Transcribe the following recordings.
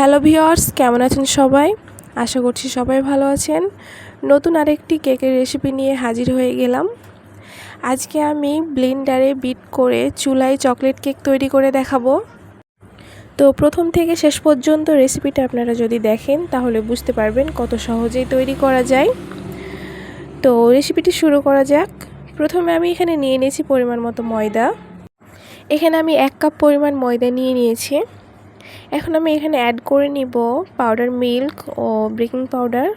Hello viewers কেমন আছেন সবাই? আশা করছি সবাই ভালো আছেন। নতুন আরেকটি কেকের রেসিপি নিয়ে হাজির হয়ে গেলাম। আজকে আমি ব্লেন্ডারে বিট করে চুলায় চকলেট কেক তৈরি করে দেখাবো। তো প্রথম থেকে শেষ পর্যন্ত রেসিপিটা আপনারা যদি দেখেন, তাহলে বুঝতে পারবেন কত সহজেই তৈরি করা যায়। তো রেসিপিটি শুরু করা যাক। প্রথমে আমি এখানে নিয়ে নিয়েছি পরিমাণ মতো ময়দা। এখানে আমি এক কাপ পরিমাণ ময়দা নিয়ে নিয়েছি। এখন আমি এখানে অ্যাড করে নিব পাউডার মিল্ক ও বেকিং পাউডার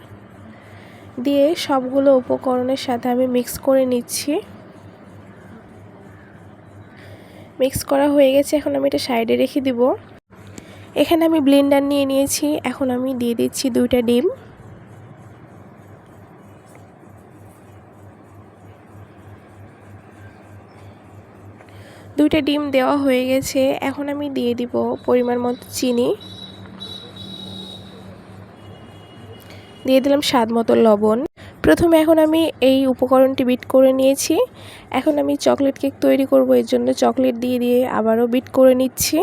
দিয়ে সবগুলো উপকরণের সাথে আমি মিক্স করে নিচ্ছি। মিক্স করা হয়ে গেছে, এখন আমি এটা সাইডে রেখে দিব। এখানে আমি ব্লেন্ডার নিয়ে নিয়েছি, এখন আমি দিয়ে দিচ্ছি দুইটা ডিম। দুইটা ডিম দেওয়া হয়ে গেছে। এখন আমি দিয়ে দিব পরিমাণ মতো চিনি। দিয়ে দিলাম স্বাদ মতো লবণ। প্রথমে এখন আমি এই উপকরণটি বিট করে নিয়েছি। এখন আমি চকলেট কেক তৈরি করব, এর জন্য চকলেট দিয়ে দিয়ে আবারও বিট করে নিচ্ছি।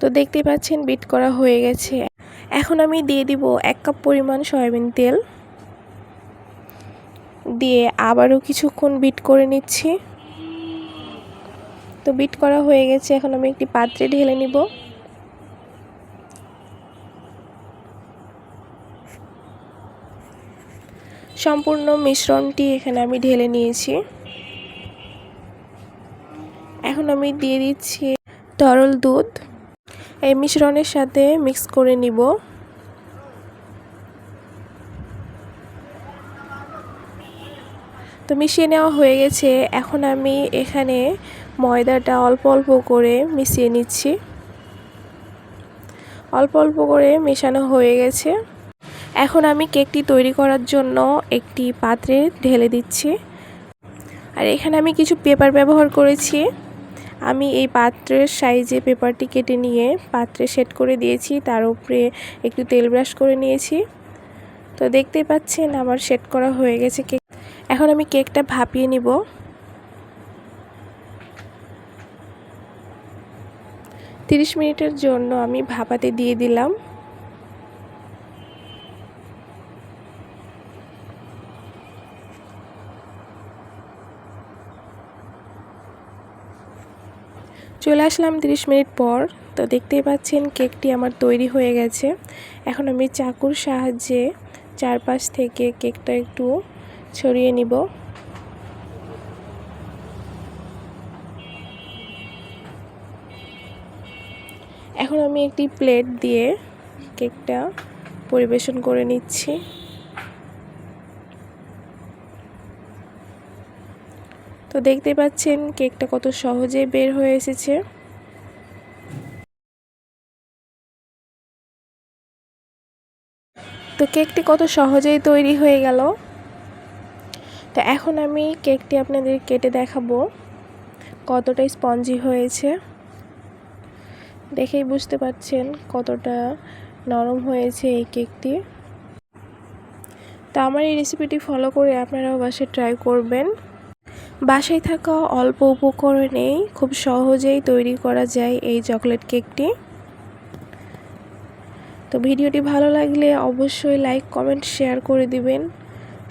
তো দেখতে পাচ্ছেন বিট করা হয়ে গেছে। এখন আমি দিয়ে দিব এক কাপ পরিমাণ সয়াবিন তেল। দিয়ে আবারও কিছুক্ষণ বিট করে নিচ্ছি। তো বিট করা হয়ে গেছে, এখন আমি একটি পাত্রে ঢেলে নিব। সম্পূর্ণ মিশ্রণটি এখানে আমি ঢেলে নিয়েছি। এখন আমি দিয়ে দিচ্ছি তরল দুধ। এই মিশ্রণের সাথে মিক্স করে নিব। তো মিশিয়ে নেওয়া হয়ে গেছে। এখন আমি এখানে ময়দাটা অল্প অল্প করে মিশিয়ে নিচ্ছি। অল্প অল্প করে মেশানো হয়ে গেছে। এখন আমি কেকটি তৈরি করার জন্য একটি পাত্রে ঢেলে দিচ্ছি। আর এখানে আমি কিছু পেপার ব্যবহার করেছি। আমি এই পাত্রের সাইজে পেপারটি কেটে নিয়ে পাত্রে সেট করে দিয়েছি। তার উপরে একটু তেল ব্রাশ করে নিয়েছি। তো দেখতেই পাচ্ছেন, আমার সেট করা হয়ে গেছে কেক। এখন আমি কেকটা ভাপিয়ে নিব। তিরিশ মিনিটের জন্য আমি ভাপাতে দিয়ে দিলাম। চলে আসলাম 30 মিনিট পর। তো দেখতেই পাচ্ছেন কেকটি আমার তৈরি হয়ে গেছে। এখন আমি চাকুর সাহায্যে চারপাশ থেকে কেকটা একটু ছড়িয়ে নিব। এখন আমি একটি প্লেট দিয়ে কেকটা পরিবেশন করে নিচ্ছি। তো দেখতে পাচ্ছেন কেকটা কত সহজে বের হয়ে এসেছে। তো কেকটি কত সহজেই তৈরি হয়ে গেল। তো এখন আমি কেকটি আপনাদের কেটে দেখাবো। কতটা স্পঞ্জি হয়েছে। দেখেই বুঝতে পারছেন কতটা নরম হয়েছে এই কেকটি। তো আমার এই রেসিপিটি ফলো করে আপনারাও বাসায় ট্রাই করবেন। বাসায় থাকা অল্প উপকরণেই খুব সহজেই তৈরি করা যায় এই চকলেট কেকটি। তো ভিডিওটি ভালো লাগলে অবশ্যই লাইক, কমেন্ট, শেয়ার করে দিবেন।